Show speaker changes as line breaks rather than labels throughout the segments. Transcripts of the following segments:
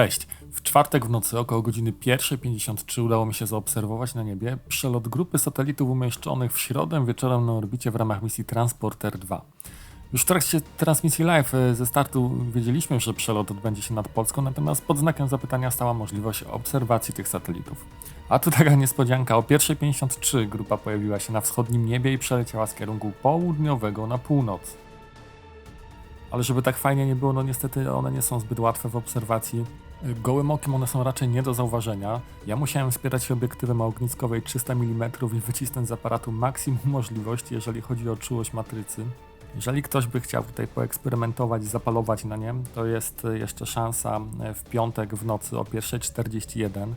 Cześć. W czwartek w nocy około godziny 1.53 udało mi się zaobserwować na niebie przelot grupy satelitów umieszczonych w środę wieczorem na orbicie w ramach misji Transporter 2. Już w trakcie transmisji live e, ze startu wiedzieliśmy, że przelot odbędzie się nad Polską, natomiast pod znakiem zapytania stała możliwość obserwacji tych satelitów. A tu taka niespodzianka, o 1.53 grupa pojawiła się na wschodnim niebie i przeleciała z kierunku południowego na północ. Ale żeby tak fajnie nie było, no niestety one nie są zbyt łatwe w obserwacji. Gołym okiem one są raczej nie do zauważenia. Ja musiałem wspierać się obiektywem o ogniskowej 300 mm i wycisnąć z aparatu maksimum możliwości, jeżeli chodzi o czułość matrycy. Jeżeli ktoś by chciał tutaj poeksperymentować, zapalować na nie, to jest jeszcze szansa w piątek w nocy o 1.41.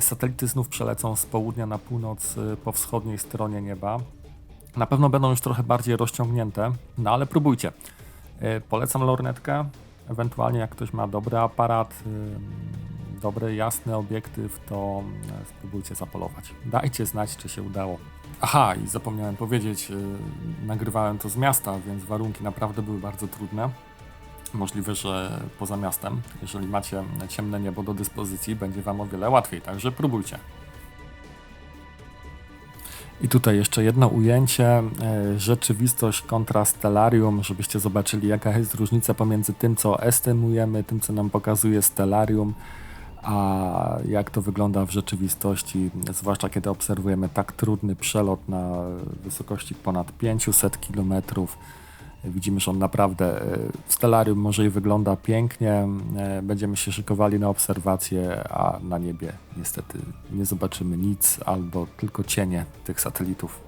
Satelity znów przelecą z południa na północ po wschodniej stronie nieba. Na pewno będą już trochę bardziej rozciągnięte, no ale próbujcie. E, Polecam lornetkę, ewentualnie jak ktoś ma dobry aparat, dobry, jasny obiektyw, to e, spróbujcie zapolować. Dajcie znać, czy się udało. Aha, i zapomniałem powiedzieć, y, nagrywałem to z miasta, więc warunki naprawdę były bardzo trudne. Możliwe, że poza miastem, jeżeli macie ciemne niebo do dyspozycji, będzie Wam o wiele łatwiej, także próbujcie. I tutaj jeszcze jedno ujęcie, e, rzeczywistość kontra stellarium, żebyście zobaczyli jaka jest różnica pomiędzy tym, co estymujemy, tym, co nam pokazuje stellarium, a jak to wygląda w rzeczywistości, zwłaszcza kiedy obserwujemy tak trudny przelot na wysokości ponad 500 km. Widzimy, że on naprawdę e, w stellarium może i wygląda pięknie. e, Będziemy się szykowali na obserwacje, a na niebie niestety nie zobaczymy nic albo tylko cienie tych satelitów.